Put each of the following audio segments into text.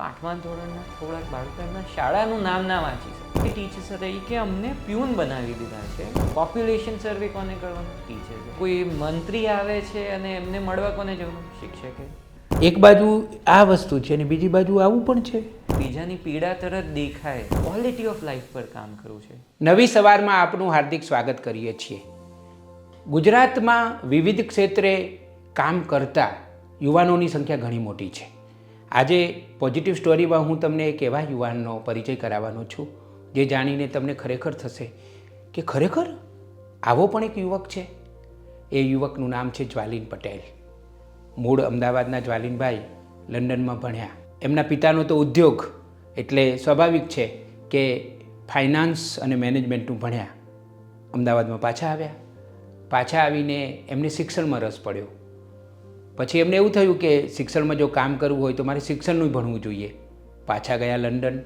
તો આઠમા ધોરણના થોડાક બાળકો એમના શાળાનું નામ ના વાંચી શકે. ટીચર્સ હતા એ કે અમને પ્યુન બનાવી દીધા છે. પોપ્યુલેશન સર્વે કોને કરવાનું? ટીચર કોઈ મંત્રી આવે છે અને એમને મળવા કોને જવાનું? શિક્ષકે. એક બાજુ આ વસ્તુ છે અને બીજી બાજુ આવું પણ છે. બીજાની પીડા તરત દેખાય. ક્વોલિટી ઓફ લાઈફ પર કામ કરવું છે. નવી સવારમાં આપનું હાર્દિક સ્વાગત કરીએ છીએ. ગુજરાતમાં વિવિધ ક્ષેત્રે કામ કરતા યુવાનોની સંખ્યા ઘણી મોટી છે. આજે પોઝિટિવ સ્ટોરીમાં હું તમને એક એવા યુવાનનો પરિચય કરાવવાનો છું, જે જાણીને તમને ખરેખર થશે કે ખરેખર આવો પણ એક યુવક છે? એ યુવકનું નામ છે જ્વાલિન પટેલ. મૂળ અમદાવાદના જ્વાલિનભાઈ લંડનમાં ભણ્યા. એમના પિતાનો તો ઉદ્યોગ એટલે સ્વાભાવિક છે કે ફાઇનાન્સ અને મેનેજમેન્ટનું ભણ્યા. અમદાવાદમાં પાછા આવ્યા. પાછા આવીને એમને શિક્ષણમાં રસ પડ્યો. પછી એમને એવું થયું કે શિક્ષણમાં જો કામ કરવું હોય તો મારે શિક્ષણનું ભણવું જોઈએ. પાછા ગયા લંડન.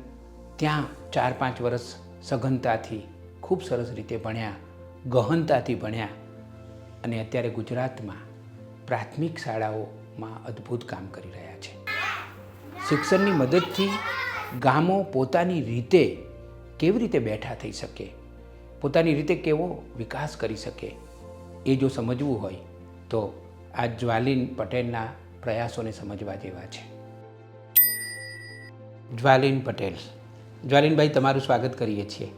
ત્યાં ચાર પાંચ વર્ષ સઘનતાથી, ખૂબ સરસ રીતે ભણ્યા, ગહનતાથી ભણ્યા. અને અત્યારે ગુજરાતમાં પ્રાથમિક શાળાઓમાં અદ્ભુત કામ કરી રહ્યા છે. શિક્ષણની મદદથી ગામો પોતાની રીતે કેવી રીતે બેઠા થઈ શકે? પોતાની રીતે કેવો વિકાસ કરી શકે? એ જો સમજવું હોય તો આ જ્વાલિન પટેલના પ્રયાસોને સમજવા જેવા છે. જ્વાલિન પટેલ. જ્વાલિનભાઈ, તમારું સ્વાગત કરીએ છીએ.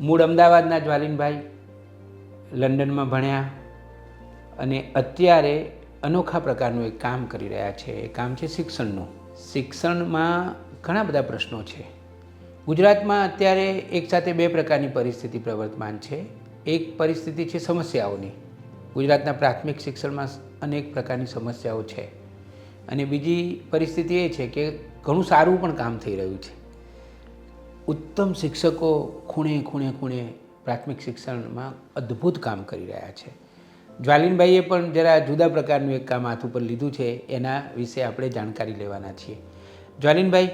મૂળ અમદાવાદના જ્વાલિનભાઈ લંડનમાં ભણ્યા અને અત્યારે અનોખા પ્રકારનું એક કામ કરી રહ્યા છે. એ કામ છે શિક્ષણનું. શિક્ષણમાં ઘણા બધા પ્રશ્નો છે. ગુજરાતમાં અત્યારે એકસાથે બે પ્રકારની પરિસ્થિતિ પ્રવર્તમાન છે. એક પરિસ્થિતિ છે સમસ્યાઓની. ગુજરાતના પ્રાથમિક શિક્ષણમાં અનેક પ્રકારની સમસ્યાઓ છે. અને બીજી પરિસ્થિતિ એ છે કે ઘણું સારું પણ કામ થઈ રહ્યું છે. ઉત્તમ શિક્ષકો ખૂણે ખૂણે ખૂણે પ્રાથમિક શિક્ષણમાં અદ્ભુત કામ કરી રહ્યા છે. જ્વાલિનભાઈએ પણ જરા જુદા પ્રકારનું એક કામ હાથ ઉપર લીધું છે, એના વિશે આપણે જાણકારી લેવાના છીએ. જ્વાલિનભાઈ,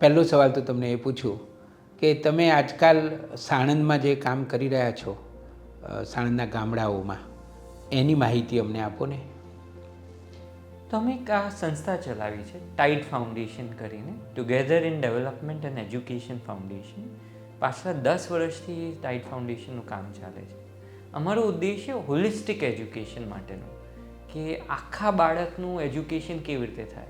પહેલો સવાલ તો તમને એ પૂછું કે તમે આજકાલ સાણંદમાં જે કામ કરી રહ્યા છો સાણંદના ગામડાઓમાં એની માહિતી અમને આપો ને. તો અમે એક આ સંસ્થા ચલાવી છે ટાઈટ ફાઉન્ડેશન કરીને together in development and education foundation પાછલા દસ વર્ષથી ટાઈટ ફાઉન્ડેશનનું કામ ચાલે છે. અમારો ઉદ્દેશ્ય હોલિસ્ટિક એજ્યુકેશન માટેનું, કે આખા બાળકનું એજ્યુકેશન કેવી રીતે થાય.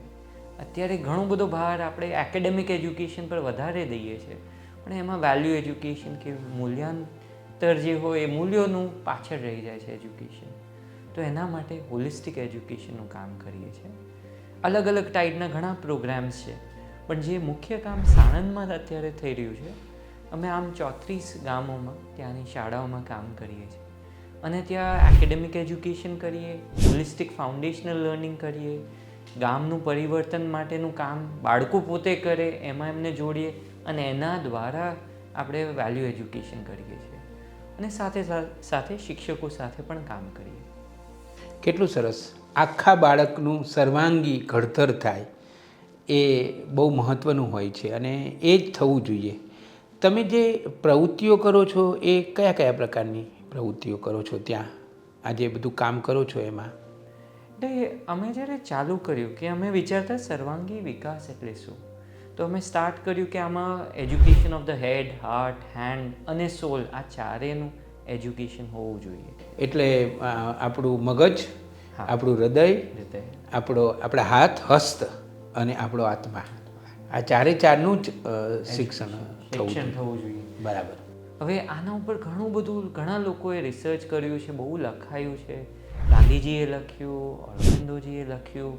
અત્યારે ઘણો બધો ભાર આપણે એકેડેમિક એજ્યુકેશન પર વધારે દઈએ છીએ પણ એમાં વેલ્યુ એજ્યુકેશન કે મૂલ્યાંતર જે હોય એ મૂલ્યોનું પાછળ રહી જાય છે એજ્યુકેશન તો એના માટે હોલિસ્ટિક એજ્યુકેશનનું કામ કરીએ છીએ. અલગ અલગ ટાઈપના ઘણા પ્રોગ્રામ્સ છે, પણ જે મુખ્ય કામ સાણંદમાં અત્યારે થઈ રહ્યું છે, અમે આમ ચોત્રીસ ગામોમાં ત્યાંની શાળાઓમાં કામ કરીએ છીએ. અને ત્યાં એકેડેમિક એજ્યુકેશન કરીએ હોલિસ્ટિક ફાઉન્ડેશનલ લર્નિંગ કરીએ, ગામનું પરિવર્તન માટેનું કામ બાળકો પોતે કરે, એમાં એમને જોડીએ અને એના દ્વારા આપણે વેલ્યુ એજ્યુકેશન કરીએ છીએ. અને સાથે સાથે શિક્ષકો સાથે પણ કામ કરીએ કેટલું સરસ. આખા બાળકનું સર્વાંગી ઘડતર થાય એ બહુ મહત્ત્વનું હોય છે અને એ જ થવું જોઈએ. તમે જે પ્રવૃત્તિઓ કરો છો એ કયા કયા પ્રકારની પ્રવૃત્તિઓ કરો છો ત્યાં? આ જે બધું કામ કરો છો એમાં? એટલે અમે જ્યારે ચાલુ કર્યું કે અમે વિચારતા સર્વાંગી વિકાસ એટલે શું? તો અમે સ્ટાર્ટ કર્યું કે આમાં education of the head heart hand અને સોલ આ ચારેયનું એજ્યુકેશન હોવું જોઈએ. એટલે આપણું મગજ આપણું હૃદય આપણો આપણા હાથ હસ્ત અને આપણો આત્મા. આ ચારે ચારનું જ શિક્ષણ શિક્ષણ થવું જોઈએ. બરાબર. હવે આના ઉપર ઘણું બધું ઘણા લોકોએ રિસર્ચ કર્યું છે બહુ લખાયું છે. ગાંધીજીએ લખ્યું અરવિંદોજીએ લખ્યું.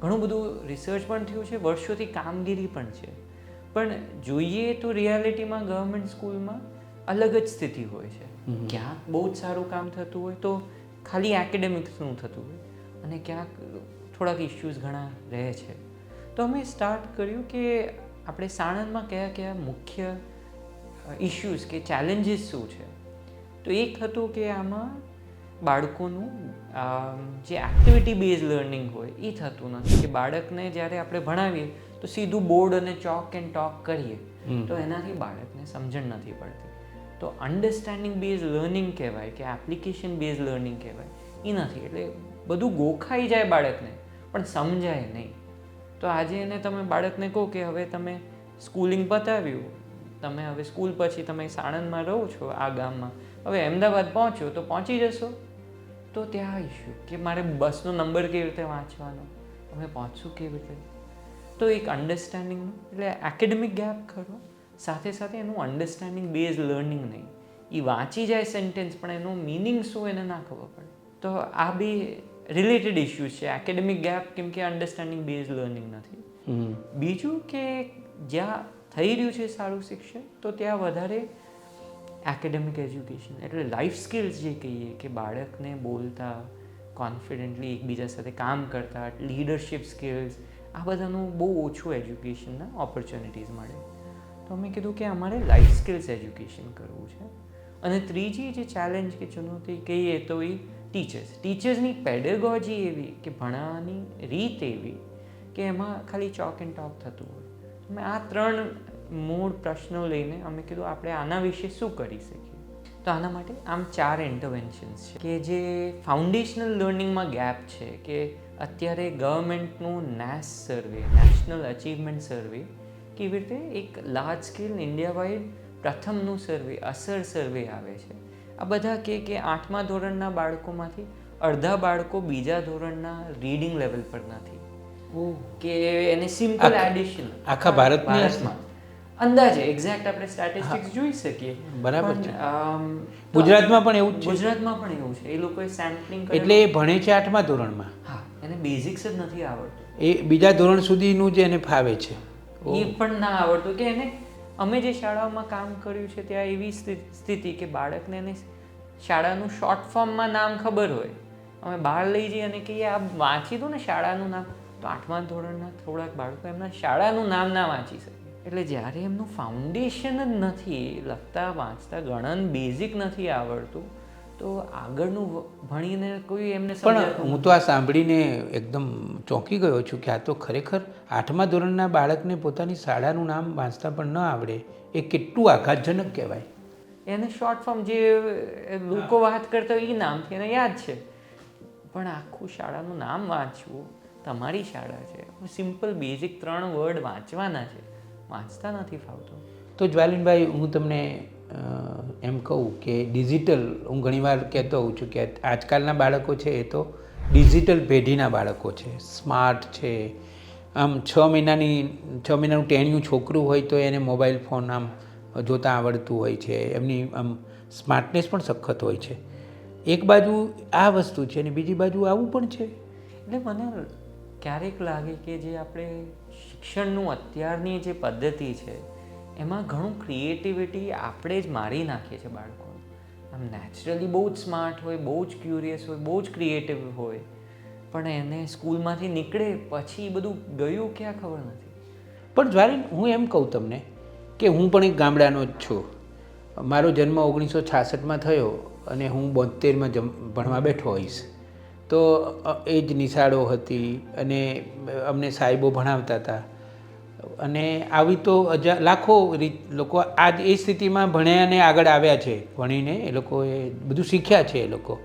ઘણું બધું રિસર્ચ પણ થયું છે વર્ષોથી કામગીરી પણ છે. પણ જોઈએ તો રિયાલિટીમાં ગવર્મેન્ટ સ્કૂલમાં અલગ જ સ્થિતિ હોય છે. ક્યાંક બહુ જ સારું કામ થતું હોય તો ખાલી એકેડેમિક્સનું થતું હોય અને ક્યાંક થોડાક ઇશ્યુઝ ઘણા રહે છે. તો અમે સ્ટાર્ટ કર્યું કે આપણે સાણંદમાં કયા કયા મુખ્ય ઇશ્યુઝ કે ચેલેન્જીસ શું છે? તો એક હતું કે આમાં બાળકોનું જે એક્ટિવિટી બેઝ લર્નિંગ હોય એ થતું નથી કે બાળકને જ્યારે આપણે ભણાવીએ તો સીધું બોર્ડ અને ચોક એન્ડ ટોક કરીએ. તો એનાથી બાળકને સમજણ નથી પડતી. તો અન્ડરસ્ટેન્ડિંગ બેઝ લર્નિંગ કહેવાય કે એપ્લિકેશન બેઝ લર્નિંગ કહેવાય. એ નથી એટલે બધું ગોખાઈ જાય બાળકને, પણ સમજાય નહીં. તો આજે એને તમે બાળકને કહો કે હવે તમે સ્કૂલિંગ પતાવ્યું, તમે હવે સ્કૂલ પછી તમે સાણંદમાં રહો છો આ ગામમાં, હવે અમદાવાદ પહોંચ્યો તો પહોંચી જશો? તો ત્યાં ઇશ્યુ કે મારે બસનો નંબર કેવી રીતે વાંચવાનો? અમે પહોંચશું કેવી રીતે? તો એક અન્ડરસ્ટેન્ડિંગનું એટલે એકેડેમિક ગેપ ખરો. સાથે સાથે એનું અન્ડરસ્ટેન્ડિંગ બેઝ લર્નિંગ નહીં. એ વાંચી જાય સેન્ટેન્સ પણ એનું મિનિંગ શું એને ના ખબર પડે. તો આ બે રિલેટેડ ઇસ્યુઝ છે. એકેડેમિક ગેપ કેમ કે અન્ડરસ્ટેન્ડિંગ બેઝ લર્નિંગ નથી. બીજું કે જ્યાં થઈ રહ્યું છે સારું શિક્ષણ તો ત્યાં વધારે એકેડેમિક એજ્યુકેશન એટલે લાઈફ સ્કિલ્સ જે કહીએ કે બાળકને બોલતા કોન્ફિડન્ટલી એકબીજા સાથે કામ કરતા લીડરશિપ સ્કિલ્સ આ બધાનું બહુ ઓછું એજ્યુકેશનના ઓપોર્ચ્યુનિટીઝ મળે. તો અમે કીધું કે અમારે લાઈફ સ્કિલ્સ એજ્યુકેશન કરવું છે. અને ત્રીજી જે ચેલેન્જ કે ચુનૌતી કહીએ તો એ ટીચર્સ ટીચર્સની પેડેગોજી એવી કે ભણાવવાની રીત એવી કે એમાં ખાલી ચોક એન્ડ ટોક થતું હોય. અમે આ ત્રણ મૂળ પ્રશ્નો લઈને અમે કીધું આપણે આના વિશે શું કરી શકીએ? તો આના માટે આમ ચાર ઇન્ટરવેન્શન્સ છે. કે જે ફાઉન્ડેશનલ લર્નિંગમાં ગેપ છે કે અત્યારે ગવર્મેન્ટનું નેસ સર્વે નેશનલ અચીવમેન્ટ સર્વે કેવી રીતે એક લાર્જ સ્કેલ ઇન્ડિયા વાઇડ પ્રથમનું સર્વે અસર સર્વે આવે છે. આ બધા કે કે આઠમા ધોરણના બાળકોમાંથી અડધા બાળકો બીજા ધોરણના રીડિંગ લેવલ પર નથી. કે એને સિમ્પલ એડિશન આખા ભારતમાં? અંદાજે એક્ઝેક્ટ આપણે સ્ટેટિસ્ટિક્સ જોઈ શકીએ. બરાબર છે. ગુજરાતમાં પણ એવું છે? ગુજરાતમાં પણ એવું છે. એ લોકોએ સેમ્પલિંગ એટલે એ ભણે છે આઠમા ધોરણમાં? હા એને બેઝિક્સ જ નથી આવડતું. એ બીજા ધોરણ સુધીનું જ એને ફાવે છે. એ પણ ના આવડતું. કે એને અમે જે શાળાઓમાં કામ કર્યું છે ત્યાં એવી સ્થિ- સ્થિતિ કે બાળકને એને શાળાનું શોર્ટ ફોર્મમાં નામ ખબર હોય. અમે બહાર લઈ જઈએ અને કહીએ આ વાંચી દો ને શાળાનું નામ. તો આઠમા ધોરણના થોડાક બાળકો એમના શાળાનું નામ ના વાંચી શકે. એટલે જ્યારે એમનું ફાઉન્ડેશન જ નથી, લખતા, વાંચતા ગણન બેઝિક નથી આવડતું તો આગળનું ભણીને કોઈ એમને પણ હું તો આ સાંભળીને એકદમ ચોંકી ગયો છું કે આ તો ખરેખર આઠમા ધોરણના બાળકને પોતાની શાળાનું નામ વાંચતા પણ ન આવડે. એ કેટલું આઘાતજનક કહેવાય. એને શોર્ટ ફોર્મ જે લોકો વાત કરતા હોય એ નામથી એને યાદ છે. પણ આખું શાળાનું નામ વાંચવું તમારી શાળા છે. સિમ્પલ બેઝિક ત્રણ વર્ડ વાંચવાના છે. વાંચતા નથી ફાવતું. તો જ્વાલિનભાઈ હું તમને એમ કહું કે ડિજિટલ હું ઘણીવાર કહેતો હોઉં છું કે આજકાલના બાળકો છે એ તો ડિજિટલ પેઢીના બાળકો છે. સ્માર્ટ છે. આમ છ મહિનાની, છ મહિનાનું ટેણિયું છોકરું હોય તો એને મોબાઈલ ફોન આમ જોતાં આવડતું હોય છે. એમની આમ સ્માર્ટનેસ પણ સખત હોય છે. એક બાજુ આ વસ્તુ છે અને બીજી બાજુ આવું પણ છે. એટલે મને ક્યારેક લાગે કે જે આપણે શિક્ષણનું અત્યારની જે પદ્ધતિ છે એમાં ઘણું ક્રિએટિવિટી આપણે જ મારી નાખીએ છીએ બાળકો આમ નેચરલી બહુ જ સ્માર્ટ હોય, બહુ જ ક્યુરિયસ હોય, બહુ જ ક્રિએટિવ હોય. પણ એને સ્કૂલમાંથી નીકળે પછી બધું ગયું ક્યાં ખબર નથી. પણ જ્યારે હું એમ કહું તમને કે હું પણ એક ગામડાનો જ છું. મારો જન્મ ઓગણીસો છાસઠમાં થયો અને હું બોતેરમાં જમ, ભણવા બેઠો હોઈશ. તો એ જ નિશાળો હતી અને અમને સાહેબો ભણાવતા હતા. અને આવી તો લાખો રીત લોકો આજ એ સ્થિતિમાં ભણ્યા અને આગળ આવ્યા છે. ભણીને એ લોકોએ બધું શીખ્યા છે એ લોકો.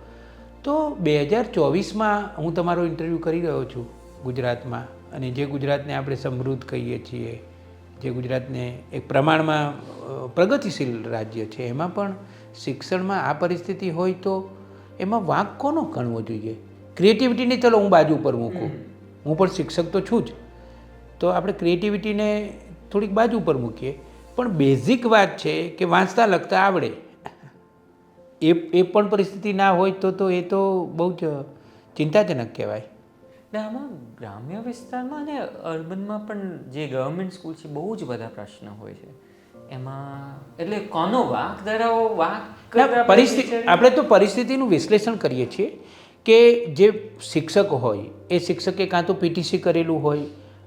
તો બે હજાર ચોવીસમાં હું તમારો ઇન્ટરવ્યૂ કરી રહ્યો છું ગુજરાતમાં અને જે ગુજરાતને આપણે સમૃદ્ધ કહીએ છીએ જે ગુજરાતને એક પ્રમાણમાં પ્રગતિશીલ રાજ્ય છે એમાં પણ શિક્ષણમાં આ પરિસ્થિતિ હોય તો એમાં વાંક કોનો ગણવો જોઈએ? ક્રિએટિવિટીને ચલો હું બાજુ ઉપર મૂકું. હું પણ શિક્ષક તો છું જ. તો આપણે ક્રિએટિવિટીને થોડીક બાજુ ઉપર મૂકીએ. પણ બેઝિક વાત છે કે વાંચતા લખતા આવડે. એ એ પણ પરિસ્થિતિ ના હોય તો તો એ તો બહુ જ ચિંતાજનક કહેવાય. ને આમાં ગ્રામ્ય વિસ્તારમાં અને અર્બનમાં પણ જે ગવર્મેન્ટ સ્કૂલ છે બહુ જ બધા પ્રશ્ન હોય છે. એમાં એટલે કોનો વાક ધરાવો? વાંક પરિસ્થિતિ આપણે તો પરિસ્થિતિનું વિશ્લેષણ કરીએ છીએ કે જે શિક્ષક હોય એ શિક્ષકે કાં તો પીટીસી કરેલું હોય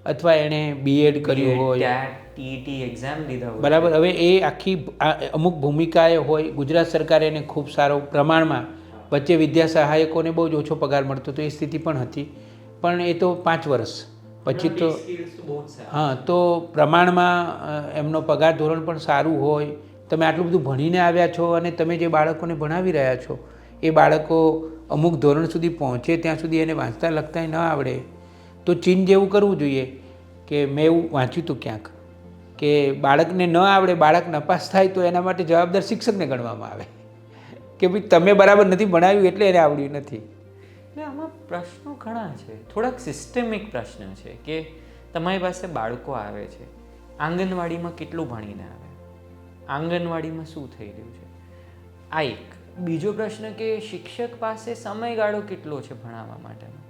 અથવા એણે બીએડ કર્યું હોય. ટેટ ટીઈટી એક્ઝામ લીધા હોય. બરાબર. હવે એ આખી આ અમુક ભૂમિકાએ હોય ગુજરાત સરકારે એને ખૂબ સારો પ્રમાણમાં વચ્ચે વિદ્યા સહાયકોને બહુ જ ઓછો પગાર મળતો હતો એ સ્થિતિ પણ હતી. પણ એ તો પાંચ વર્ષ. પછી તો તો. હા તો પ્રમાણમાં એમનો પગાર ધોરણ પણ સારું હોય. તમે આટલું બધું ભણીને આવ્યા છો અને તમે જે બાળકોને ભણાવી રહ્યા છો એ બાળકો અમુક ધોરણ સુધી પહોંચે ત્યાં સુધી એને વાંચતા લખતા ન આવડે. તો ચીન જેવું કરવું જોઈએ કે મેં એવું વાંચ્યું હતું ક્યાંક કે બાળકને ન આવડે, બાળક નપાસ થાય તો એના માટે જવાબદાર શિક્ષકને ગણવામાં આવે. કે ભાઈ તમે બરાબર નથી ભણાવ્યું એટલે એને આવડ્યું નથી. એટલે આમાં પ્રશ્નો ઘણા છે. થોડાક સિસ્ટેમિક પ્રશ્ન છે કે તમારી પાસે બાળકો આવે છે. આંગણવાડીમાં કેટલું ભણીને આવે? આંગણવાડીમાં શું થઈ રહ્યું છે? આ એક. બીજો પ્રશ્ન કે શિક્ષક પાસે સમયગાળો કેટલો છે ભણાવવા માટેનો?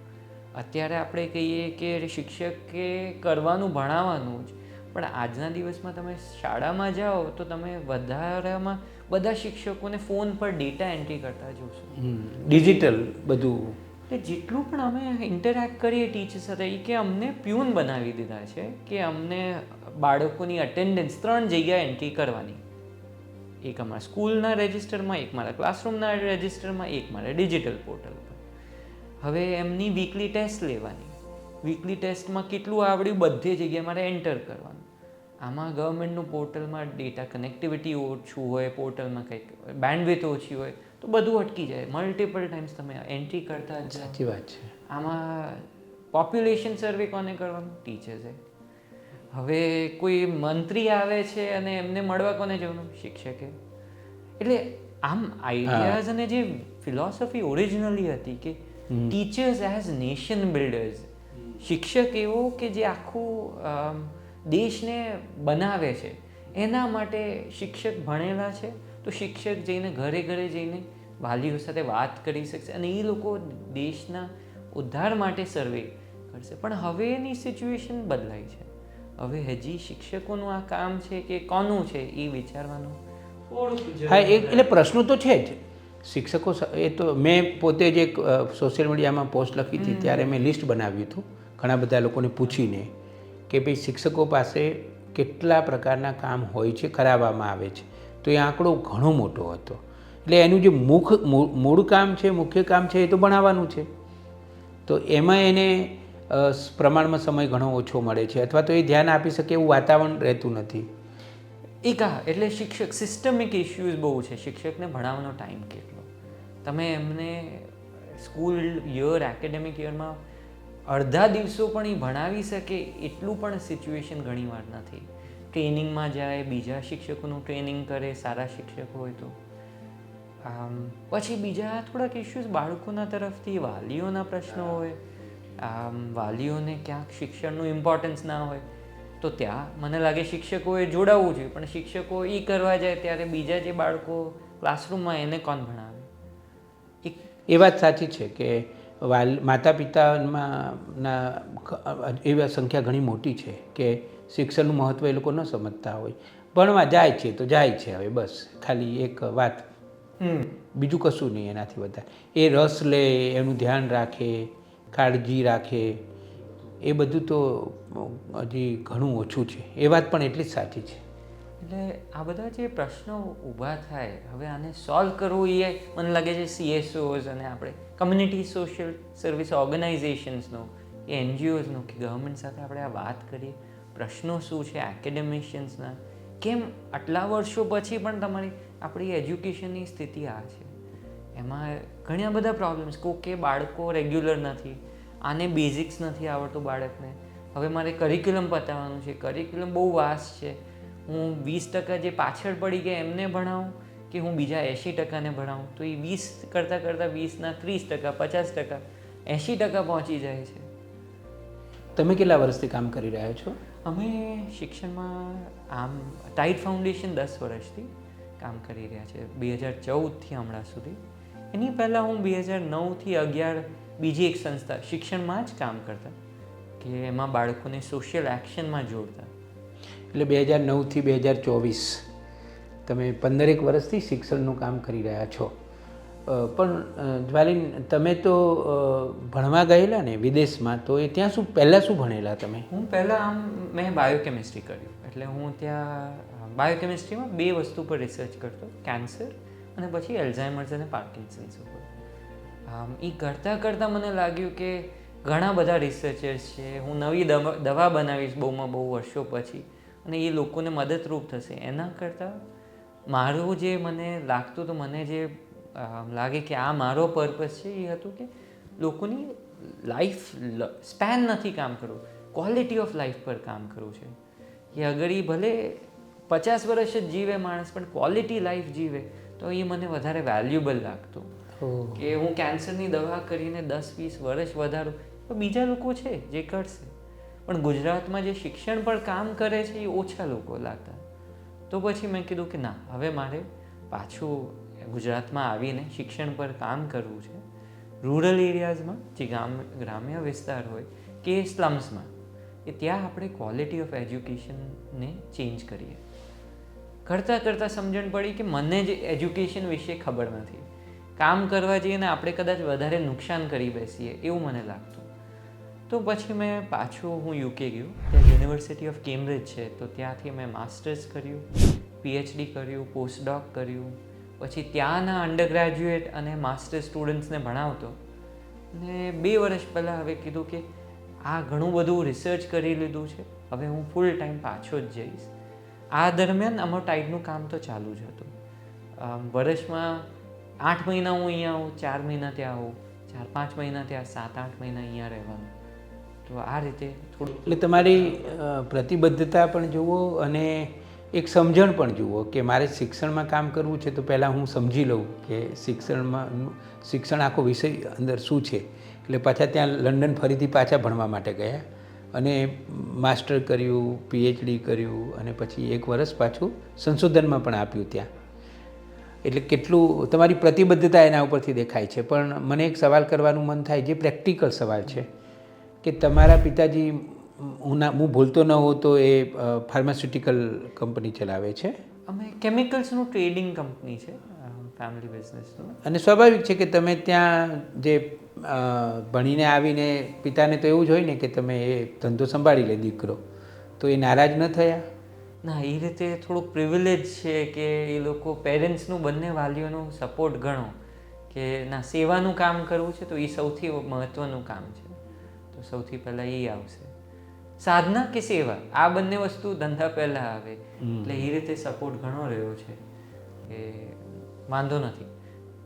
અત્યારે આપણે કહીએ કે શિક્ષકે કરવાનું ભણાવવાનું જ. પણ આજના દિવસમાં તમે શાળામાં જાઓ તો તમે વધારામાં બધા શિક્ષકોને ફોન પર ડેટા એન્ટ્રી કરતા જોશો. ડિજિટલ બધું. એટલે જેટલું પણ અમે ઇન્ટરેક્ટ કરીએ ટીચર સાથે એ કે અમને પ્યુન બનાવી દીધા છે કે અમને બાળકોની અટેન્ડન્સ ત્રણ જગ્યાએ એન્ટ્રી કરવાની. એક અમારા સ્કૂલના રજિસ્ટરમાં એક મારા ક્લાસરૂમના રજિસ્ટરમાં એક મારા ડિજિટલ પોર્ટલ પર હવે એમની વીકલી ટેસ્ટ લેવાની. વીકલી ટેસ્ટમાં કેટલું આવડ્યું બધી જગ્યાએ મારે એન્ટર કરવાનું. આમાં ગવર્મેન્ટનું પોર્ટલમાં ડેટા કનેક્ટિવિટી ઓછું હોય પોર્ટલમાં કંઈક બેન્ડવિથ ઓછી હોય તો બધું અટકી જાય. મલ્ટિપલ ટાઈમ્સ તમે એન્ટ્રી કરતા જ સાચી વાત છે. આમાં પોપ્યુલેશન સર્વે કોને કરવાનું? ટીચર્સે હવે કોઈ મંત્રી આવે છે અને એમને મળવા કોને જવાનું? શિક્ષકે. એટલે આમ આઈડિયાઝ અને જે ફિલોસોફી ઓરિજિનલી હતી કે ટીચર્સ એઝ નેશન બિલ્ડર્સ શિક્ષક એવો કે જે આખું દેશને બનાવે છે. એના માટે શિક્ષક ભણેલા છે. તો શિક્ષક જઈને ઘરે ઘરે જઈને વાલીઓ સાથે વાત કરી શકશે અને એ લોકો દેશના ઉદ્ધાર માટે સર્વે કરશે. પણ હવેની સિચ્યુએશન બદલાઈ છે. હવે હજી શિક્ષકોનું આ કામ છે કે કોનું છે એ વિચારવાનું હા એક એટલે પ્રશ્નો તો છે જ. શિક્ષકો એ તો મેં પોતે જે સોશિયલ મીડિયામાં પોસ્ટ લખી હતી ત્યારે મેં લિસ્ટ બનાવ્યું હતું. ઘણા બધા લોકોને પૂછીને કે ભાઈ શિક્ષકો પાસે કેટલા પ્રકારના કામ હોય છે કરાવવામાં આવે છે. તો એ આંકડો ઘણો મોટો હતો. એટલે એનું જે મુખ મૂળ કામ છે મુખ્ય કામ છે એ તો ભણાવવાનું છે. તો એમાં એને પ્રમાણમાં સમય ઘણો ઓછો મળે છે અથવા તો એ ધ્યાન આપી શકે એવું વાતાવરણ રહેતું નથી. એક એટલે શિક્ષક સિસ્ટમિક ઇશ્યુઝ બહુ છે. શિક્ષકને ભણાવવાનો ટાઈમ કેટલો તમે એમને સ્કૂલ યર એકેડેમિક યરમાં અડધા દિવસો પણ એ ભણાવી શકે એટલું પણ સિચ્યુએશન ઘણીવાર નથી. ટ્રેનિંગમાં જાય બીજા શિક્ષકોનું ટ્રેનિંગ કરે સારા શિક્ષકો હોય તો. આમ, પછી બીજા થોડાક ઇશ્યુઝ બાળકોના તરફથી વાલીઓના પ્રશ્નો હોય આમ, વાલીઓને ક્યાંક શિક્ષણનું ઇમ્પોર્ટન્સ ના હોય તો ત્યાં મને લાગે શિક્ષકોએ જોડાવવું જોઈએ. પણ શિક્ષકો એ કરવા જાય ત્યારે બીજા જે બાળકો ક્લાસરૂમમાં એને કોણ ભણાવે? એ વાત સાચી છે કે વાલ માતા પિતામાં એવી સંખ્યા ઘણી મોટી છે કે શિક્ષણનું મહત્ત્વ એ લોકો ન સમજતા હોય. ભણવા જાય છે તો જાય છે હવે બસ. ખાલી એક વાત. બીજું કશું નહીં એનાથી વધારે. એ રસ લે એનું ધ્યાન રાખે કાળજી રાખે એ બધું તો હજી ઘણું ઓછું છે. એ વાત પણ એટલી જ સાચી છે. એટલે આ બધા જે પ્રશ્નો ઊભા થાય, હવે આને સોલ્વ કરવું એ મને લાગે છે સીએસઓઝ અને આપણે કમ્યુનિટી સોશિયલ સર્વિસ ઓર્ગેનાઇઝેશન્સનો એ એનજીઓઝનો કે ગવર્મેન્ટ સાથે આપણે આ વાત કરીએ, પ્રશ્નો શું છે એકેડેમિશિયન્સના કેમ આટલા વર્ષો પછી પણ તમારી, આપણી એજ્યુકેશનની સ્થિતિ આ છે. એમાં ઘણા બધા પ્રોબ્લેમ્સ કે બાળકો રેગ્યુલર નથી, આને બેઝિક્સ નથી આવડતું બાળકને. હવે મારે કરિક્યુલમ પતાવવાનું છે કરિક્યુલમ બહુ વાસ છે. હું વીસ ટકા જે પાછળ પડી ગયા એમને ભણાવું કે હું બીજા એંશી ટકાને ભણાવું? તો એ વીસ કરતાં કરતાં વીસના ત્રીસ ટકા પચાસ ટકા એંશી ટકા પહોંચી જાય છે. તમે કેટલા વર્ષથી કામ કરી રહ્યા છો? અમે શિક્ષણમાં આમ ટાઈટ ફાઉન્ડેશન દસ વર્ષથી કામ કરી રહ્યા છે. બે હજાર ચૌદથી હમણાં સુધી. એની પહેલાં હું બે હજાર નવથી અગિયાર બીજી એક સંસ્થા શિક્ષણમાં જ કામ કરતા કે એમાં બાળકોને સોશિયલ એક્શનમાં જોડતા. એટલે બે હજાર નવથી બે હજાર ચોવીસ તમે પંદરેક વર્ષથી શિક્ષણનું કામ કરી રહ્યા છો. પણ જ્વાલિન, તમે તો ભણવા ગયેલા ને વિદેશમાં, તો એ ત્યાં શું, પહેલાં શું ભણેલા તમે? હું પહેલાં આમ, મેં બાયોકેમિસ્ટ્રી કર્યું. એટલે હું ત્યાં, બાયોકેમિસ્ટ્રીમાં બે વસ્તુ પર રિસર્ચ કરતો, કેન્સર અને પછી એલ્ઝાઇમર્સ અને પાર્કિન્સન્સ ઉપર. આમ એ કરતાં કરતાં મને લાગ્યું કે ઘણા બધા રિસર્ચર્સ છે. હું નવી દવા દવા બનાવીશ બહુમાં બહુ વર્ષો પછી. અને એ લોકોને મદદરૂપ થશે. એના કરતાં મારું જે મને લાગતું તો મને જે લાગે કે આ મારો પર્પઝ છે એ હતું કે લોકોની લાઈફ સ્પેન નથી કામ કરવું. ક્વોલિટી ઓફ લાઈફ પર કામ કરવું છે. કે અગર એ ભલે પચાસ વર્ષ જ જીવે માણસ પણ ક્વોલિટી લાઈફ જીવે તો એ મને વધારે વેલ્યુબલ લાગતું. કે હું કેન્સરની દવા કરીને દસ વીસ વર્ષ વધારું તો બીજા લોકો છે જે કરશે. પણ ગુજરાતમાં જે શિક્ષણ પર કામ કરે છે, એ ઓછા લોકો લાગતા. તો પછી મેં કીધું કે ના, હવે મારે પાછું ગુજરાતમાં આવીને શિક્ષણ પર કામ કરવું છે. રૂરલ એરિયાઝમાં જે ગામ, ગ્રામ્ય વિસ્તાર હોય, કે સ્લમ્સમાં કે ત્યાં આપણે ક્વોલિટી ઓફ એજ્યુકેશનને ચેન્જ કરીએ. કરતાં કરતાં સમજણ પડી કે મને જ એજ્યુકેશન વિશે ખબર નથી. કામ કરવા જઈએ ને આપણે કદાચ વધારે નુકસાન કરી બેસીએ, એવું મને લાગતું. તો પછી મેં પાછું હું યુકે ગયો. ત્યાં યુનિવર્સિટી ઓફ કેમ્બ્રિજ છે, તો ત્યાંથી મેં માસ્ટર્સ કર્યું પીએચડી કર્યું પોસ્ટડોક કર્યું. પછી ત્યાંના અંડર ગ્રેજ્યુએટ અને માસ્ટર સ્ટુડન્ટ્સને ભણાવતો. અને બે વર્ષ પહેલાં હવે કીધું કે આ ઘણું બધું રિસર્ચ કરી લીધું છે, હવે હું ફૂલ ટાઈમ પાછો જ જઈશ. આ દરમિયાન અમારું ટાઈડનું કામ તો ચાલુ જ હતું. વર્ષમાં આઠ મહિના હું અહીંયા આવું, ચાર મહિના ત્યાં આવું, ચાર પાંચ મહિના ત્યાં, સાત આઠ મહિના અહીંયા રહેવાનું. તો આ રીતે થોડું એટલે તમારી પ્રતિબદ્ધતા પણ જુઓ અને એક સમજણ પણ જુઓ કે મારે શિક્ષણમાં કામ કરવું છે તો પહેલાં હું સમજી લઉં કે શિક્ષણમાં, શિક્ષણ આખો વિષય અંદર શું છે. એટલે પાછા ત્યાં લંડન ફરીથી પાછા ભણવા માટે ગયા અને માસ્ટર કર્યું, પીએચડી કર્યું અને પછી એક વર્ષ પાછું સંશોધનમાં પણ આપ્યું ત્યાં. એટલે કેટલું, તમારી પ્રતિબદ્ધતા એના ઉપરથી દેખાય છે. પણ મને એક સવાલ કરવાનું મન થાય, જે પ્રેક્ટિકલ સવાલ છે. કે તમારા પિતાજી હું ના હું ભૂલતો ન હોઉં તો એ ફાર્માસ્યુટિકલ કંપની ચલાવે છે? અમે કેમિકલ્સનું ટ્રેડિંગ કંપની છે ફેમિલી બિઝનેસનું અને સ્વાભાવિક છે કે તમે ત્યાં જે ભણીને આવીને પિતાને તો એવું જ હોય ને કે તમે એ ધંધો સંભાળી લે દીકરો તો એ નારાજ ન થયા? ના એ રીતે થોડુંક પ્રિવિલેજ છે કે એ લોકો પેરેન્ટ્સનું બંને વાલીઓનું સપોર્ટ ગણો કે ના સેવાનું કામ કરવું છે તો એ સૌથી મહત્ત્વનું કામ છે. તો સૌથી પહેલાં એ આવશે. સાધના કે સેવા? આ બંને વસ્તુ ધંધા પહેલાં આવે. એટલે એ રીતે સપોર્ટ ઘણો રહ્યો છે કે વાંધો નથી.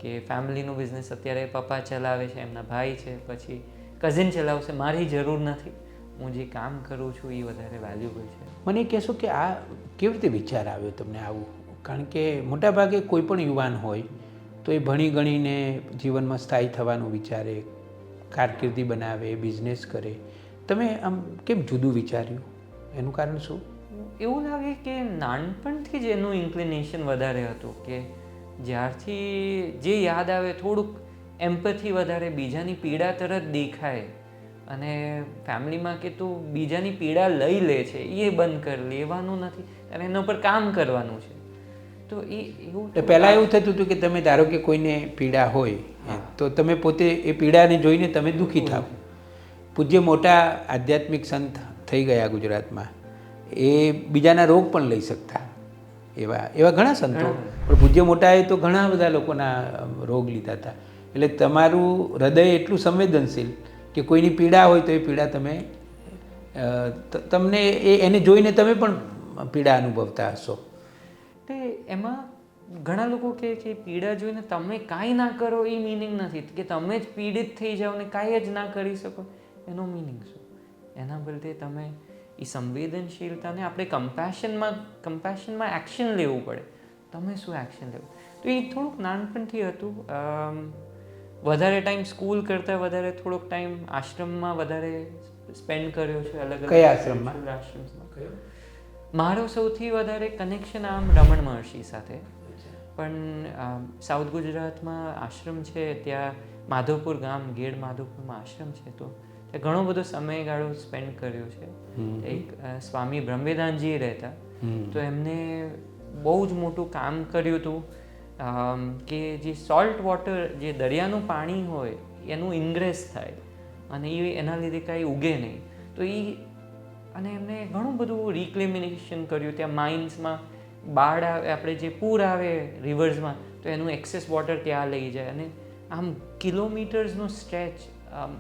કે ફેમિલીનું બિઝનેસ અત્યારે પપ્પા ચલાવે છે એમના ભાઈ છે પછી કઝિન ચલાવશે મારી જરૂર નથી. હું જે કામ કરું છું એ વધારે વેલ્યુબલ છે. મને કહેશો કે આ કેવી રીતે વિચાર આવ્યો તમને આવું? કારણ કે મોટાભાગે કોઈ પણ યુવાન હોય તો એ ભણી ગણીને જીવનમાં સ્થાયી થવાનું વિચારે કારકિર્દી બનાવે બિઝનેસ કરે. તમે આમ કેમ જુદું વિચાર્યું? એનું કારણ શું? એવું લાગે કે નાનપણથી જ એનું ઇન્ક્લિનેશન વધારે હતું કે જ્યારથી જે યાદ આવે થોડુંક એમ્પથી વધારે બીજાની પીડા તરત દેખાય અને ફેમિલીમાં કે તું બીજાની પીડા લઈ લે છે એ બંધ કર લેવાનું નથી. અને એના પર કામ કરવાનું છે. તો એ એવું પહેલાં એવું થતું હતું કે તમે ધારો કે કોઈને પીડા હોય તો તમે પોતે એ પીડાને જોઈને તમે દુઃખી થાવ. પૂજ્ય મોટા આધ્યાત્મિક સંત થઈ ગયા ગુજરાતમાં. એ બીજાના રોગ પણ લઈ શકતા એવા એવા ઘણા સંતો. પણ પૂજ્ય મોટાએ તો ઘણા બધા લોકોના રોગ લીધા હતા. એટલે તમારું હૃદય એટલું સંવેદનશીલ કે કોઈની પીડા હોય તો એ પીડા તમે તમને એ એને જોઈને તમે પણ પીડા અનુભવતા હશો. એમાં ઘણા લોકો કહે કે પીડા જોઈને તમે કાંઈ ના કરો એ મિનિંગ નથી. કે તમે જ પીડિત થઈ જાઓ ને કાંઈ જ ના કરી શકો એનો મિનિંગ શું? એના બદલે તમે એ સંવેદનશીલતાને આપણે કમ્પેશનમાં કમ્પેશનમાં એક્શન લેવું પડે. તમે શું એક્શન લેવું? તો એ થોડુંક નાનપણથી હતું. વધારે ટાઈમ સ્કૂલ કરતાં વધારે થોડોક ટાઈમ આશ્રમમાં વધારે સ્પેન્ડ કર્યો છે અલગ અલગ કયા આશ્રમમાં? આશ્રમમાં. મારો સૌથી વધારે કનેક્શન આમ રમણ મહર્ષિ સાથે. પણ સાઉથ ગુજરાતમાં આશ્રમ છે ત્યાં માધવપુર ગામ ગેડ માધવપુરમાં આશ્રમ છે તો ત્યાં ઘણો બધો સમયગાળો સ્પેન્ડ કર્યો છે. એક સ્વામી બ્રહ્મેદાનજી રહેતા. તો એમને બહુ જ મોટું કામ કર્યું હતું કે જે સોલ્ટ વોટર જે દરિયાનું પાણી હોય એનું ઇન્ગ્રેસ થાય. અને એ એના લીધે કાંઈ ઉગે નહીં. તો એ અને એમને ઘણું બધું રિક્લેમિનેશન કર્યું. ત્યાં માઇન્સમાં બાઢ આવે, આપણે જે પૂર આવે રિવર્સમાં, તો એનું એક્સેસ વોટર ત્યાં લઈ જાય. અને આમ કિલોમીટર્સનો સ્ટ્રેચ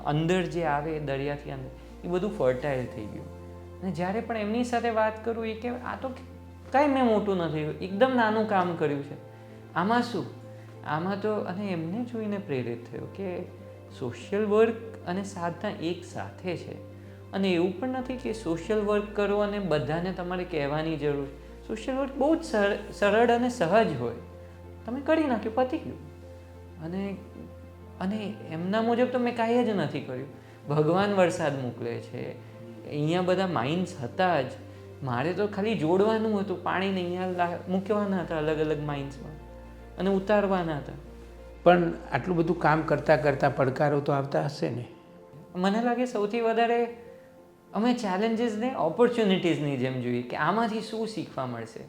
અંદર જે આવે દરિયાથી અંદર, એ બધું ફર્ટાઇલ થઈ ગયું. અને જ્યારે પણ એમની સાથે વાત કરું, એ કે આ તો કાંઈ મેં મોટું નથી. એકદમ નાનું કામ કર્યું છે. આમાં શું? આમાં તો, અને એમને જોઈને પ્રેરિત થયો કે સોશિયલ વર્ક અને સાધના એક સાથે છે. અને એવું પણ નથી કે સોશિયલ વર્ક કરો અને બધાને તમારે કહેવાની જરૂર. સોશિયલ વર્ક બહુ જ સર- સરળ અને સહજ હોય. તમે કરી નાખ્યું પતી ગયું. અને અને એમના મુજબ તો મેં કાંઈ જ નથી કર્યું. ભગવાન વરસાદ મોકલે છે. અહીંયા બધા માઇન્સ હતા જ. મારે તો ખાલી જોડવાનું હતું પાણીને અહીંયા મૂકવાના હતા અલગ અલગ માઇન્સમાં. અને ઉતારવાના હતા. પણ આટલું બધું કામ કરતાં કરતાં પડકારો તો આવતા હશે ને? મને લાગે સૌથી વધારે અમે ચેલેન્જીસને ઓપોર્ચ્યુનિટીઝની જેમ જોઈએ કે આમાંથી શું શીખવા મળશે.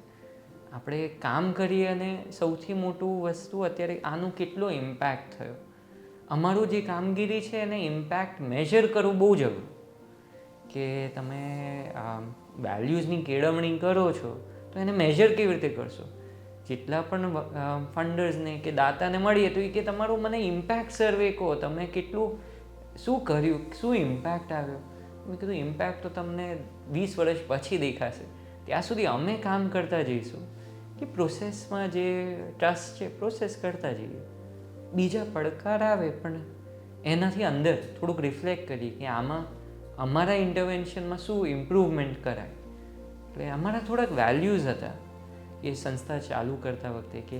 આપણે કામ કરીએ અને સૌથી મોટું વસ્તુ અત્યારે આનું કેટલો ઇમ્પેક્ટ થયો. અમારું જે કામગીરી છે એને ઇમ્પેક્ટ મેજર કરવું બહુ જરૂર. કે તમે વેલ્યુઝની કેળવણી કરો છો, તો એને મેજર કેવી રીતે કરશો? જેટલા પણ ફંડર્સને કે દાતાને મળીએ તો એ કે તમારું મને ઇમ્પેક્ટ સર્વે કહો, તમે કેટલું, શું કર્યું, શું ઇમ્પેક્ટ આવ્યો? મેં કીધું ઇમ્પેક્ટ તો તમને વીસ વર્ષ પછી દેખાશે. ત્યાં સુધી અમે કામ કરતા જઈશું કે પ્રોસેસમાં જે ટ્રસ્ટ છે પ્રોસેસ કરતા જઈએ. બીજા પડકાર આવે પણ એનાથી અંદર થોડુંક રિફ્લેક્ટ કરીએ કે આમાં અમારા ઇન્ટરવેન્શનમાં શું ઇમ્પ્રુવમેન્ટ કરાય. એટલે અમારા થોડાક વેલ્યુઝ હતા એ સંસ્થા ચાલુ કરતા વખતે કે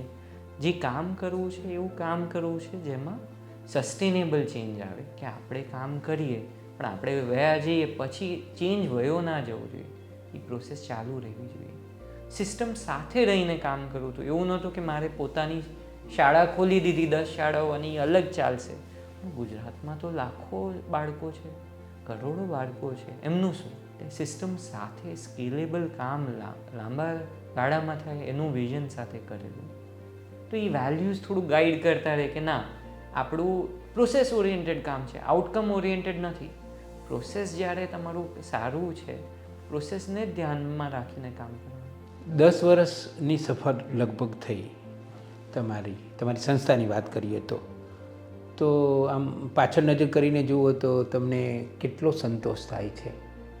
જે કામ કરવું છે, એવું કામ કરવું છે, જેમાં સસ્ટેનેબલ ચેન્જ આવે. કે આપણે કામ કરીએ પણ આપણે વયા જઈએ પછી ચેન્જ વયો ના જવો જોઈએ. એ પ્રોસેસ ચાલુ રહેવી જોઈએ. સિસ્ટમ સાથે રહીને કામ કરવું હતું એવું નહોતું કે મારે પોતાની શાળા ખોલી દીધી, દસ શાળાઓ અને એ અલગ ચાલશે. ગુજરાતમાં તો લાખો બાળકો છે, કરોડો બાળકો છે. એમનું શું? તે સિસ્ટમ સાથે સ્કેલેબલ કામ લાંબા ગાળામાં થાય એનું વિઝન સાથે કરેલું. તો એ વેલ્યુઝ થોડું ગાઈડ કરતા રહે કે ના, આપણું પ્રોસેસ ઓરિએન્ટેડ કામ છે. આઉટકમ ઓરિએન્ટેડ નથી. પ્રોસેસ જ્યારે તમારું સારું છે પ્રોસેસને ધ્યાનમાં રાખીને કામ કરવાનું. દસ વર્ષની સફર લગભગ થઈ તમારી તમારી સંસ્થાની વાત કરીએ તો. તો આમ પાછળ નજર કરીને જુઓ તો તમને કેટલો સંતોષ થાય છે?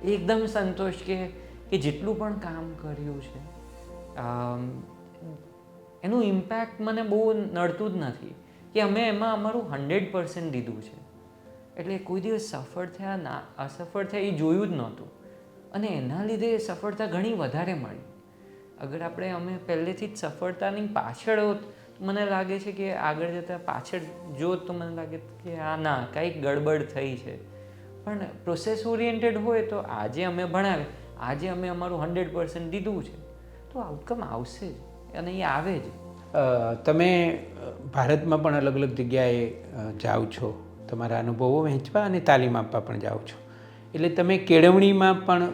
એકદમ સંતોષ કે કે જેટલું પણ કામ કર્યું છે એનું ઇમ્પેક્ટ મને બહુ નડતું જ નથી. કે અમે એમાં અમારું હંડ્રેડ પર્સન્ટ દીધું છે. એટલે કોઈ દિવસ સફળ થયા ના, અસફળ થયા એ જોયું જ નહોતું. અને એના લીધે સફળતા ઘણી વધારે મળી. અગર આપણે અમે પહેલેથી જ સફળતાની પાછળ હોત મને લાગે છે કે આગળ જતાં પાછળ જોત તો મને લાગે કે આ ના, કંઈક ગડબડ થઈ છે. પણ પ્રોસેસ ઓરિએન્ટેડ હોય તો આજે અમે ભણાવે આજે અમે અમારું હંડ્રેડ પર્સન્ટ દીધું છે. તો આઉટકમ આવશે જ અને એ આવે જ. તમે ભારતમાં પણ અલગ અલગ જગ્યાએ જાઓ છો. તમારા અનુભવો વહેંચવા અને તાલીમ આપવા પણ જાઓ છો. એટલે તમે કેળવણીમાં પણ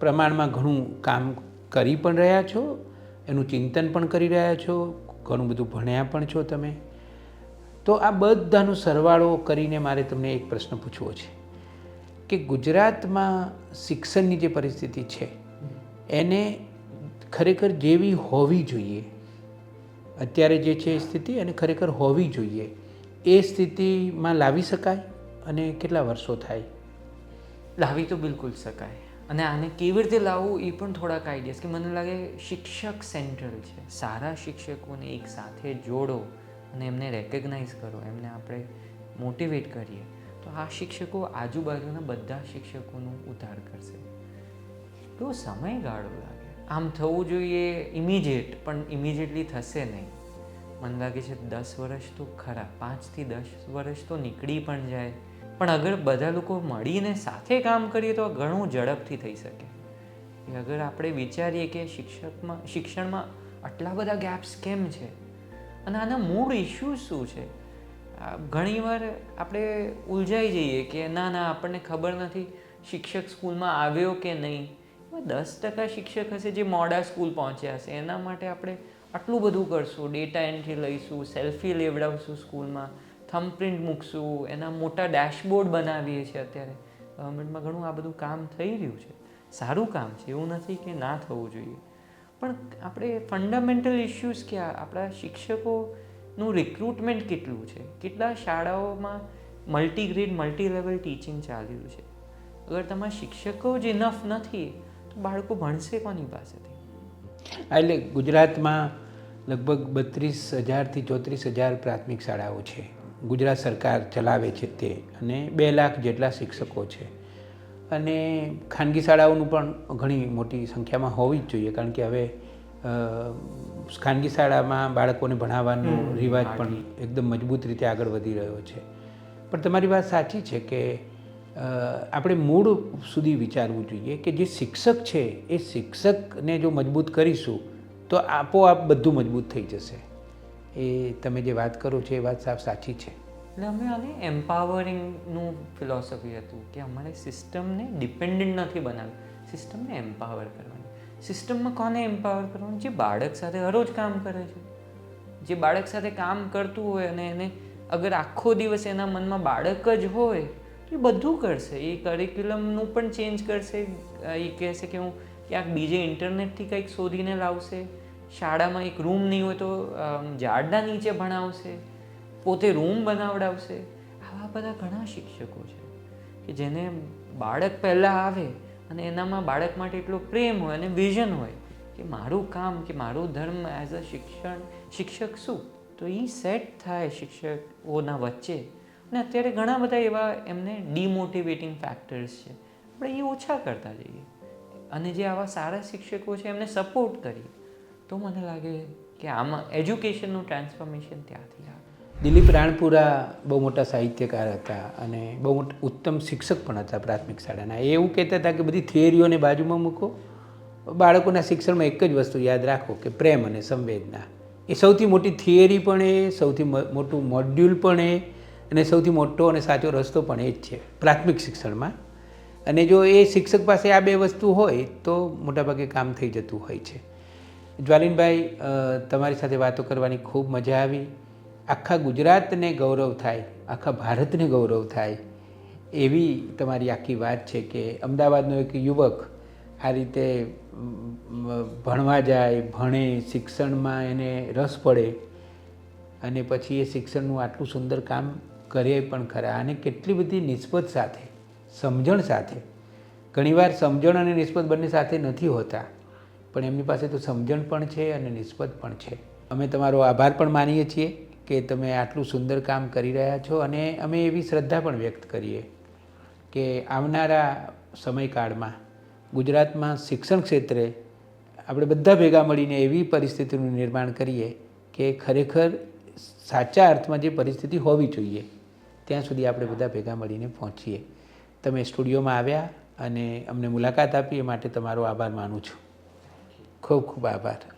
પ્રમાણમાં ઘણું કામ કરી પણ રહ્યા છો? એનું ચિંતન પણ કરી રહ્યા છો? ઘણું બધું ભણ્યા પણ છો તમે? તો આ બધાનો સરવાળો કરીને મારે તમને એક પ્રશ્ન પૂછવો છે. કે ગુજરાતમાં શિક્ષણની જે પરિસ્થિતિ છે, એને ખરેખર જેવી હોવી જોઈએ? અત્યારે જે છે સ્થિતિ, એને ખરેખર હોવી જોઈએ? એ સ્થિતિમાં લાવી શકાય અને કેટલા વર્ષો થાય? લાવી તો બિલકુલ શકાય. અને આને કેવી રીતે લાવવું એ પણ થોડાક આઈડિયાસ કે મને લાગે શિક્ષક સેન્ટ્રલ છે. સારા શિક્ષકોને એક સાથે જોડો અને એમને રેકગ્નાઇઝ કરો, એમને આપણે મોટિવેટ કરીએ. તો આ શિક્ષકો આજુબાજુના બધા શિક્ષકોનું ઉદ્ધાર કરશે. તો સમયગાળો લાગે. આમ થવું જોઈએ ઇમિજિએટ પણ ઇમિજિએટલી થશે નહીં. મને લાગે છે દસ વર્ષ તો ખરા, પાંચથી દસ વર્ષ તો નીકળી પણ જાય. પણ અગર બધા લોકો મળીને સાથે કામ કરીએ તો ઘણું ઝડપથી થઈ શકે. અગર આપણે વિચારીએ કે શિક્ષકમાં, શિક્ષણમાં આટલા બધા ગેપ્સ કેમ છે? અને આના મૂળ ઇસ્યુ શું છે? ઘણીવાર આપણે ઉલઝાઈ જઈએ કે ના ના, આપણને ખબર નથી શિક્ષક સ્કૂલમાં આવ્યો કે નહીં. દસ ટકા શિક્ષક હશે જે મોડા સ્કૂલ પહોંચ્યા હશે. એના માટે આપણે આટલું બધું કરશું ડેટા એન્ટ્રી લઈશું સેલ્ફી લેવડાવશું સ્કૂલમાં થમ્પ્રિન્ટ મૂકશું, એના મોટા ડેશબોર્ડ બનાવીએ છીએ અત્યારે. ગવર્મેન્ટમાં ઘણું આ બધું કામ થઈ રહ્યું છે. સારું કામ છે, એવું નથી કે ના થવું જોઈએ. પણ આપણે ફંડામેન્ટલ ઇશ્યુઝ ક્યાં આપણા શિક્ષકોનું રિક્રુટમેન્ટ કેટલું છે? કેટલા શાળાઓમાં મલ્ટીગ્રેડ મલ્ટી લેવલ ટીચિંગ ચાલી રહ્યું છે? અગર તમારા શિક્ષકો જ ઇનફ નથી, તો બાળકો ભણશે કોની પાસેથી? એટલે ગુજરાતમાં લગભગ બત્રીસ હજારથી ચોત્રીસ હજાર પ્રાથમિક શાળાઓ છે. ગુજરાત સરકાર ચલાવે છે તે અને બે લાખ જેટલા શિક્ષકો છે. અને ખાનગી શાળાઓનું પણ ઘણી મોટી સંખ્યામાં હોવી જ જોઈએ કારણ કે હવે ખાનગી શાળામાં બાળકોને ભણાવવાનો રિવાજ પણ એકદમ મજબૂત રીતે આગળ વધી રહ્યો છે. પણ તમારી વાત સાચી છે કે આપણે મૂળ સુધી વિચારવું જોઈએ કે જે શિક્ષક છે એ શિક્ષકને જો મજબૂત કરીશું તો આપોઆપ બધું મજબૂત થઈ જશે. એ તમે જે વાત કરો છો એ વાત સાફ સાચી છે. એટલે અમે આને એમ્પાવરિંગનું ફિલોસોફી હતું કે અમારે સિસ્ટમને ડિપેન્ડન્ટ નથી બનાવવી. સિસ્ટમને એમ્પાવર કરવાની. સિસ્ટમમાં કોને એમ્પાવર કરવાનું? જે બાળક સાથે હરોજ કામ કરે છે. જે બાળક સાથે કામ કરતું હોય અને એને અગર આખો દિવસ એના મનમાં બાળક જ હોય, તો એ બધું કરશે. એ કરિક્યુલમનું પણ ચેન્જ કરશે. એ કહેશે કે હું ક્યાંક બીજે ઇન્ટરનેટથી કંઈક શોધીને લાવશે, શાળામાં એક રૂમ નહીં હોય તો ઝાડના નીચે ભણાવશે, પોતે રૂમ બનાવડાવશે. આવા બધા ઘણા શિક્ષકો છે કે જેને બાળક પહેલાં આવે અને એનામાં બાળક માટે એટલો પ્રેમ હોય અને વિઝન હોય કે મારું કામ કે મારું ધર્મ એઝ અ શિક્ષણ, શિક્ષક શું? તો એ સેટ થાય શિક્ષકોના વચ્ચે. અને અત્યારે ઘણા બધા એવા એમને ડિમોટિવેટિંગ ફેક્ટર્સ છે. આપણે એ ઓછા કરતા જઈએ. અને જે આવા સારા શિક્ષકો છે, એમને સપોર્ટ કરી. તો મને લાગે કે આમાં એજ્યુકેશનનું ટ્રાન્સફોર્મેશન ત્યાંથી આવે. દિલીપ રાણપુરા બહુ મોટા સાહિત્યકાર હતા અને બહુ ઉત્તમ શિક્ષક પણ હતા પ્રાથમિક શાળાના. એ એવું કહેતા હતા કે બધી થિયરીઓને બાજુમાં મૂકો. બાળકોના શિક્ષણમાં એક જ વસ્તુ યાદ રાખો કે પ્રેમ અને સંવેદના. એ સૌથી મોટી થિયરી પણ એ, સૌથી મોટું મોડ્યુલ પણ એ અને સૌથી મોટો અને સાચો રસ્તો પણ એ જ છે. પ્રાથમિક શિક્ષણમાં અને જો એ શિક્ષક પાસે આ બે વસ્તુ હોય, તો મોટાભાગે કામ થઈ જતું હોય છે. જ્વાલિનભાઈ તમારી સાથે વાતો કરવાની ખૂબ મજા આવી. આખા ગુજરાતને ગૌરવ થાય, આખા ભારતને ગૌરવ થાય એવી તમારી આખી વાત છે કે અમદાવાદનો એક યુવક આ રીતે ભણવા જાય, ભણે, શિક્ષણમાં એને રસ પડે અને પછી એ શિક્ષણનું આટલું સુંદર કામ કરે પણ ખરા અને કેટલી બધી નિસ્બત સાથે સમજણ સાથે. ઘણીવાર સમજણ અને નિસ્બત બંને સાથે નથી હોતા, પણ એમની પાસે તો સમજણ પણ છે અને નિસ્બત પણ છે. અમે તમારો આભાર પણ માનીએ છીએ કે તમે આટલું સુંદર કામ કરી રહ્યા છો અને અમે એવી શ્રદ્ધા પણ વ્યક્ત કરીએ કે આવનારા સમયકાળમાં ગુજરાતમાં શિક્ષણ ક્ષેત્રે આપણે બધા ભેગા મળીને એવી પરિસ્થિતિનું નિર્માણ કરીએ કે ખરેખર સાચા અર્થમાં જે પરિસ્થિતિ હોવી જોઈએ, ત્યાં સુધી આપણે બધા ભેગા મળીને પહોંચીએ. તમે સ્ટુડિયોમાં આવ્યા અને અમને મુલાકાત આપી, એ માટે તમારો આભાર માનું છું. ખૂબ ખૂબ આભાર.